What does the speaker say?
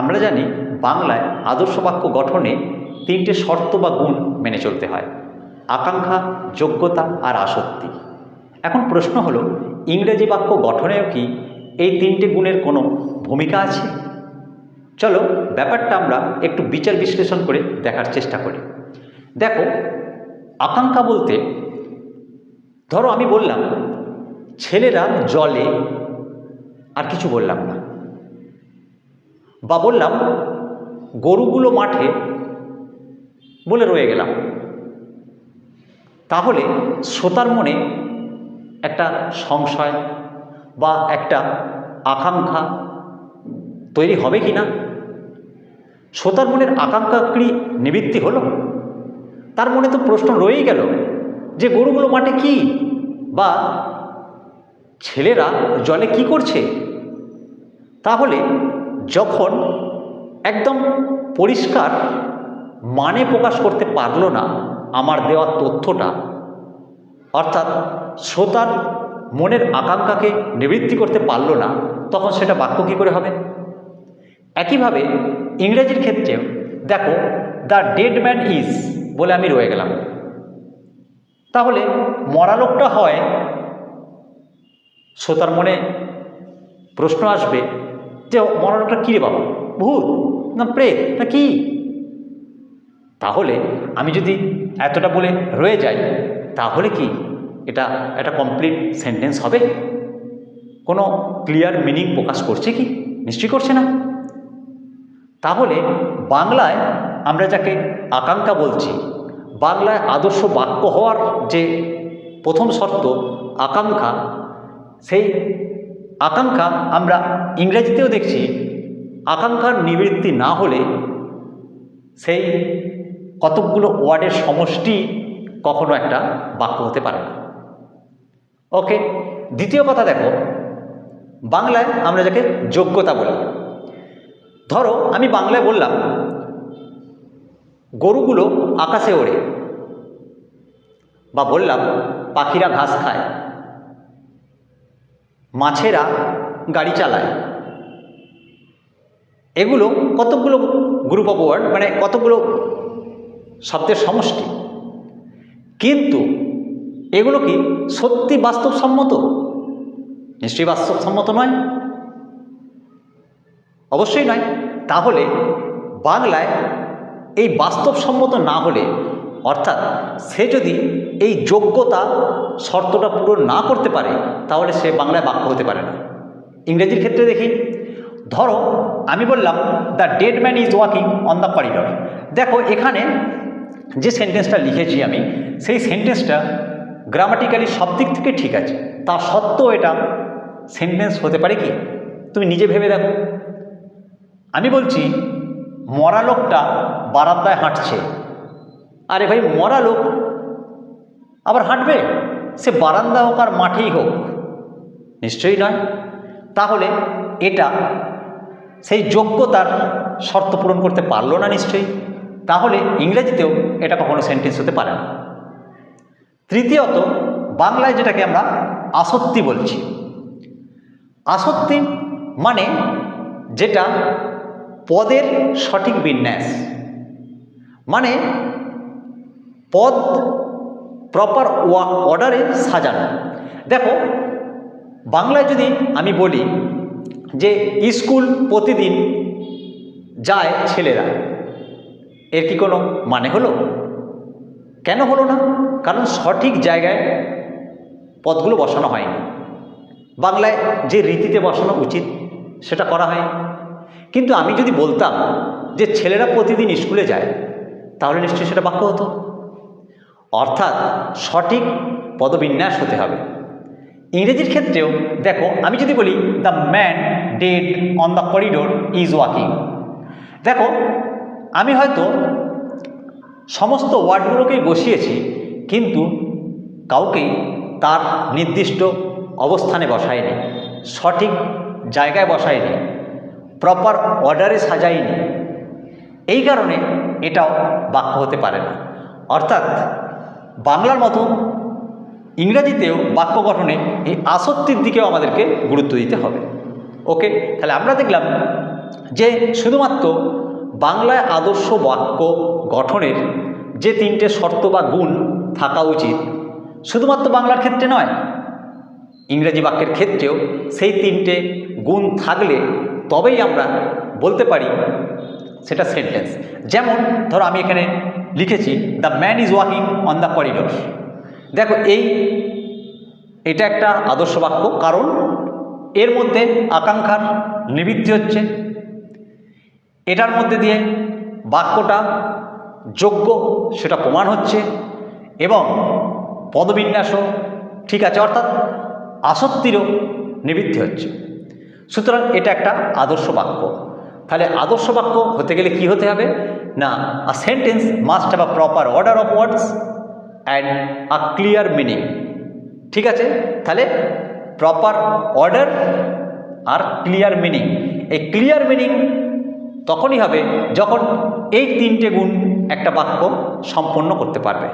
আমরা জানি বাংলায় আদর্শ বাক্য গঠনে তিনটে শর্ত বা গুণ মেনে চলতে হয়, আকাঙ্ক্ষা, যোগ্যতা আর আসক্তি। এখন প্রশ্ন হলো, ইংরেজি বাক্য গঠনেও কি এই তিনটে গুণের কোনো ভূমিকা আছে? চলো ব্যাপারটা আমরা একটু বিচার বিশ্লেষণ করে দেখার চেষ্টা করি। দেখো, আকাঙ্ক্ষা বলতে, ধরো আমি বললাম, ছেলেরা জলে, আর কিছু বললাম না। বা বললাম, গরুগুলো মাঠে বলে রয়ে গেলাম। তাহলে শ্রোতার মনে একটা সংশয় বা একটা আকাঙ্ক্ষা তৈরি হবে কি না? শ্রোতার মনের আকাঙ্ক্ষা কি নিবৃত্তি হলো? তার মনে তো প্রশ্ন রয়েই গেল যে গরুগুলো মাঠে কি বা ছেলেরা জলে কি করছে? তাহলে যখন একদম পরিষ্কার মানে প্রকাশ করতে পারল না, আমার দেওয়া তথ্যটা, অর্থাৎ শ্রোতার মনের আকাঙ্ক্ষাকে নিবৃত্তি করতে পারল না, তখন সেটা বাক্য কী করে হবে? একইভাবে ইংরেজির ক্ষেত্রে, দেখো, দ্য ডেড ম্যান ইজ বলে আমি রয়ে গেলাম। তাহলে মরা লোকটা হয়, শ্রোতার মনে প্রশ্ন আসবে যে মরা লোকটা কী রে বাবা? ভূত? না প্রেত? না কি? তাহলে আমি যদি এতটা বলে রয়ে যাই, তাহলে কি এটা একটা কমপ্লিট সেন্টেন্স হবে? কোনো ক্লিয়ার মিনিং প্রকাশ করছে কি? নিশ্চয়ই করছে না। তাহলে বাংলায় আমরা যাকে আকাঙ্ক্ষা বলছি, বাংলায় আদর্শ বাক্য হওয়ার যে প্রথম শর্ত আকাঙ্ক্ষা, সেই আকাঙ্ক্ষা আমরা ইংরেজিতেও দেখছি, আকাঙ্ক্ষার নিবৃত্তি না হলে সেই কতকগুলো ওয়ার্ডের সমষ্টি কখনো একটা বাক্য হতে পারে না। ওকে, দ্বিতীয় কথা দেখো, বাংলায় আমরা যাকে যোগ্যতা বলি। ধরো, আমি বাংলায় বললাম, গরুগুলো আকাশে ওড়ে, বা বললাম, পাখিরা ঘাস খায়। মাছেরা গাড়ি চালায়। এগুলো কতকগুলো গ্রুপ অফ ওয়ার্ড মানে কতগুলো শব্দের সমষ্টি। কিন্তু এগুলো কি সত্যি বাস্তবসম্মত? নিশ্চয়ই বাস্তবসম্মত নয়। অবশ্যই নয়। তাহলে বাংলায় এই বাস্তবসম্মত না হলে অর্থাৎ সে যদি এই যোগ্যতা শর্তটা পূরণ না করতে পারে, তাহলে সে বাংলায় বাক্য হতে পারে না। ইংরেজির ক্ষেত্রে দেখি, ধরো আমি বললাম the dead man is walking on the corridor দেখো, এখানে যে সেন্টেন্সটা লিখেছি আমি, সেই সেন্টেন্সটা গ্রামাটিক্যালি সব দিক থেকে ঠিক আছে। তা সত্ত্বেও এটা সেন্টেন্স হতে পারে কি? তুমি নিজে ভেবে দেখো। আমি বলছি, মরা লোকটা বারান্দায় হাঁটছে। আরে ভাই, মরা লোক। আবার হাঁটবে? সে বারান্দা হোক আর মাঠেই হোক। নিশ্চয়ই নয়। তাহলে এটা সেই যোগ্যতার শর্ত পূরণ করতে পারল না নিশ্চয়ই। তাহলে ইংরেজিতেও এটা কখনো সেন্টেন্স হতে পারে না। তৃতীয়ত, বাংলায় যেটাকে আমরা আসত্তি বলছি। আসত্তি মানে যেটা পদের সঠিক বিন্যাস। মানে পদ প্রপার অর্ডারে সাজানো। দেখো, বাংলায় যদি আমি বলি যে স্কুল প্রতিদিন যায় ছেলেরা, এর কি কোনো মানে হলো? কেন হলো না? কারণ সঠিক জায়গায় পদগুলো বসানো হয়নি। বাংলায় যে রীতিতে বসানো উচিত, সেটা করা হয়নি। কিন্তু আমি যদি বলতাম যে ছেলেরা প্রতিদিন স্কুলে যায়, তাহলে নিশ্চয়ই সেটা বাক্য হতো। অর্থাৎ সঠিক পদবিন্যাস হতে হবে। ইংরেজির ক্ষেত্রেও দেখো, আমি যদি বলি the man dead on the corridor is walking দেখো, আমি হয়তো সমস্ত ওয়ার্ডগুলোকেই বসিয়েছি, কিন্তু কাউকেই তার নির্দিষ্ট অবস্থানে বসায়নি সঠিক জায়গায় বসায়নি প্রপার অর্ডারে সাজায়নি এই কারণে এটাও বাক্য হতে পারে না। অর্থাৎ বাংলার মতো ইংরাজিতেও বাক্য গঠনে এই আসক্তির দিকেও আমাদেরকে গুরুত্ব দিতে হবে। ওকে, তাহলে আমরা দেখলাম যে শুধুমাত্র বাংলায় আদর্শ বাক্য গঠনের যে তিনটে শর্ত বা গুণ থাকা উচিত, শুধুমাত্র বাংলার ক্ষেত্রে নয়, ইংরেজি বাক্যের ক্ষেত্রেও সেই তিনটে গুণ থাকলে তবেই আমরা বলতে পারি সেটা সেন্টেন্স। যেমন ধরো আমি এখানে লিখেছি the man is walking on the corridor দেখো, এই, এটা একটা আদর্শ বাক্য কারণ এর মধ্যে আকাঙ্ক্ষার নিবৃত্তি হচ্ছে। এটার মধ্যে দিয়ে বাক্যটা যোগ্য, সেটা প্রমাণ হচ্ছে, এবং পদবিন্যাসও ঠিক আছে, অর্থাৎ আসক্তিরও নিবৃত্তি হচ্ছে। সুতরাং এটা একটা আদর্শ বাক্য তাহলে আদর্শ বাক্য হতে গেলে কি হতে হবে? না a sentence must have a proper order of words and a clear meaning ঠিক আছে? তাহলে প্রপার অর্ডার আর ক্লিয়ার মিনিং এই ক্লিয়ার মিনিং তখনই হবে যখন এই তিনটে গুণ একটা বাক্য সম্পন্ন করতে পারবে।